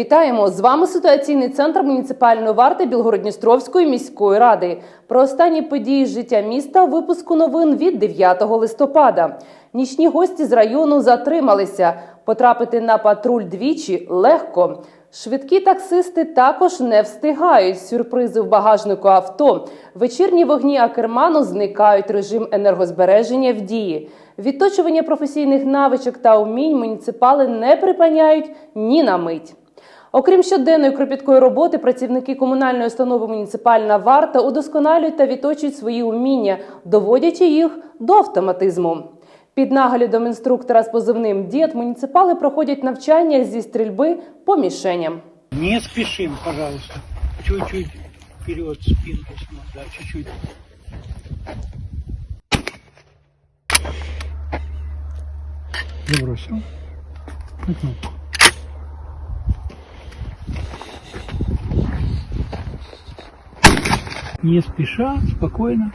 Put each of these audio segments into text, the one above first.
Вітаємо з вами ситуаційний центр муніципальної варти Білгородністровської міської ради. Про останні події життя міста випуску новин від 9 листопада. Нічні гості з району затрималися. Потрапити на патруль двічі легко. Швидкі таксисти також не встигають. Сюрпризи в багажнику авто. Вечірні вогні Акерману зникають. Режим енергозбереження в дії. Відточування професійних навичок та умінь муніципали не припиняють ні на мить. Окрім щоденної кропіткої роботи, працівники комунальної установи муніципальна варта удосконалюють та відточують свої уміння, доводячи їх до автоматизму. Під наглядом інструктора з позивним дід муніципали проходять навчання зі стрільби по мішеням. Не спешим, пожалуйста. Чуть-чуть вперед, спинку да, чуть-чуть. Забросил. На кнопку. Не спеша, спокойно.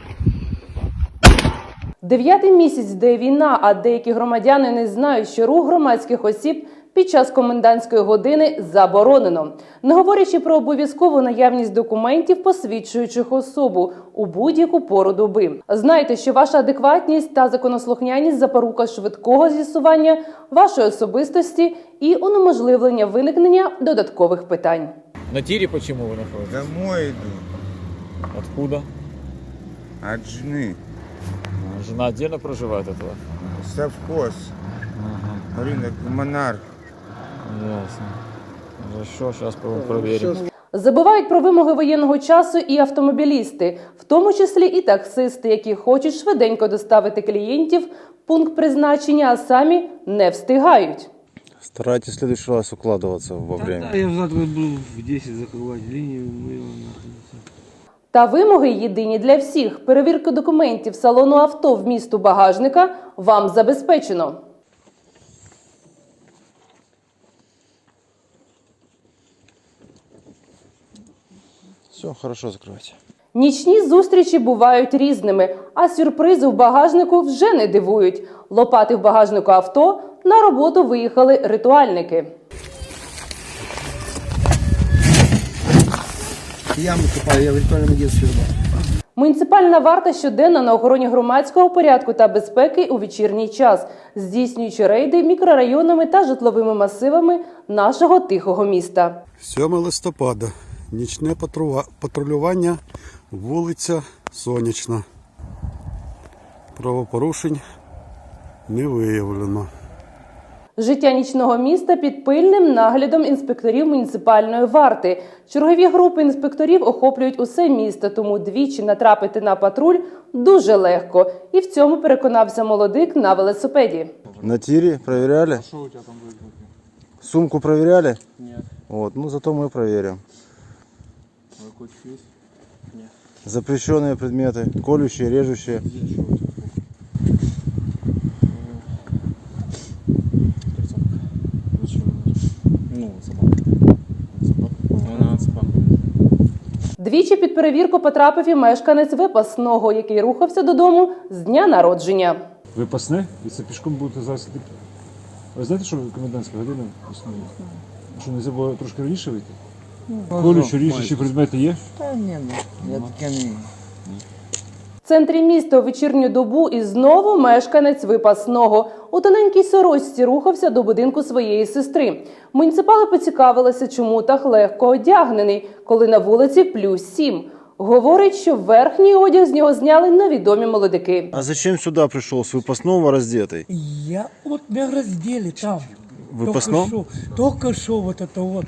Дев'ятий місяць, де війна, а деякі громадяни не знають, що рух громадських осіб під час комендантської години заборонено, не говорячи про обов'язкову наявність документів, посвідчуючих особу у будь-яку пору доби. Знайте, що ваша адекватність та законослухняність запорука швидкого з'ясування вашої особистости і унеможливлення виникнення додаткових питань. На тире почему вы находитесь? Домой иду. Откуда? От жены. А, Жена отдельно проживает от вас? Совхоз. Рынок Монарх. Ясно. Хорошо, сейчас проверим. Забувають про вимоги воєнного часу і автомобілісти, в тому числі і таксисти, які хочуть швиденько доставити клієнтів в пункт призначення, а самі не встигають. Старайтесь в следующий раз укладываться во время. Я завтра буду в 10 закрывать линию, мы его нахуй. Та вимоги єдині для всіх. Перевірку документів салону авто в місту багажника вам забезпечено. Все, хорошо закрывайте. Нічні зустрічі бувають різними, а сюрпризи в багажнику вже не дивують. Лопати в багажнику авто на роботу виїхали ритуальники. Яму копаю, я в ритуальном агентстве. Муніципальна варта щоденно на охороні громадського порядку та безпеки у вечірній час, здійснюючи рейди мікрорайонами та житловими масивами нашого тихого міста. 7 листопада. Нічне патрулювання, вулиця Сонячна. Правопорушень не виявлено. Життя нічного міста під пильним наглядом інспекторів муніципальної варти. Чергові групи інспекторів охоплюють усе місто, тому двічі натрапити на патруль дуже легко. І в цьому переконався молодик на велосипеді. На тире проверяли? что у тебя там Сумку проверяли? Нет. Вот, ну зато мы проверим. Колющие, режущие. Двічі під перевірку потрапив і мешканець випасного, який рухався додому з дня народження. Випасне, і це пішком будете зараз йти. Ви знаєте, що комендантська година існує? Що не було трошки раніше вийти? Колючі, ріжучі предмети є? Да не, ну, я таке не В центрі міста у вечірню добу і знову мешканець випасного. У тоненькій сорочці рухався до будинку своєї сестри. Муніципали поцікавилися, чому так легко одягнений, коли на вулиці плюс сім. Говорить, що верхній одяг з нього зняли невідомі молодики. А зачем сюда пришел с выпасного раздетый? Я вот меня раздели там. В выпасном? Только шо, только шо вот это вот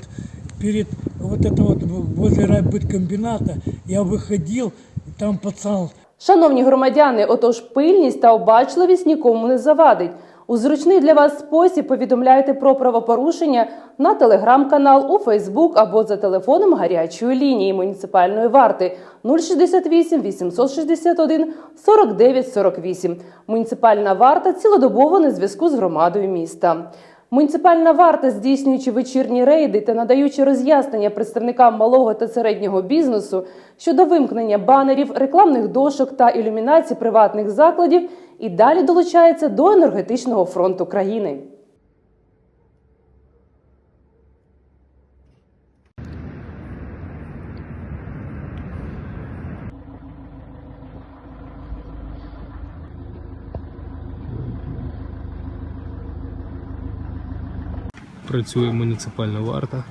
перед вот это вот возле райбыткомбината я выходил, и там пацан Шановні громадяни, отож пильність та обачливість нікому не завадить. У зручний для вас спосіб повідомляйте про правопорушення на телеграм-канал, у Фейсбук або за телефоном гарячої лінії муніципальної варти 068 861 49 48. Муніципальна варта цілодобово на зв'язку з громадою міста. Муніципальна варта, здійснюючи вечірні рейди та надаючи роз'яснення представникам малого та середнього бізнесу щодо вимкнення банерів, рекламних дошок та ілюмінації приватних закладів, і далі долучається до енергетичного фронту країни. Працює муніципальна варта.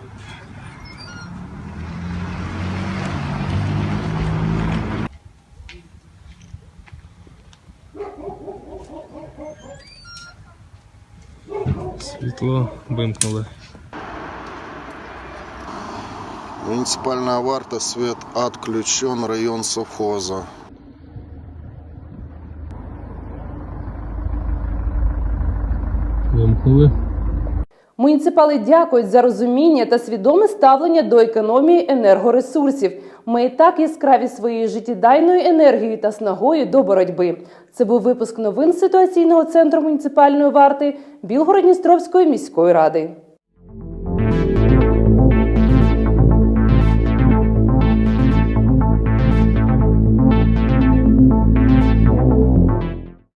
Світло вимкнули. Муниципальная варта, свет отключен, район совхоза. Вимкнули. Муніципали дякують за розуміння та свідоме ставлення до економії енергоресурсів. Ми і так яскраві своєю життєдайною енергією та снагою до боротьби. Це був випуск новин ситуаційного центру муніципальної варти Білгород-Дністровської міської ради.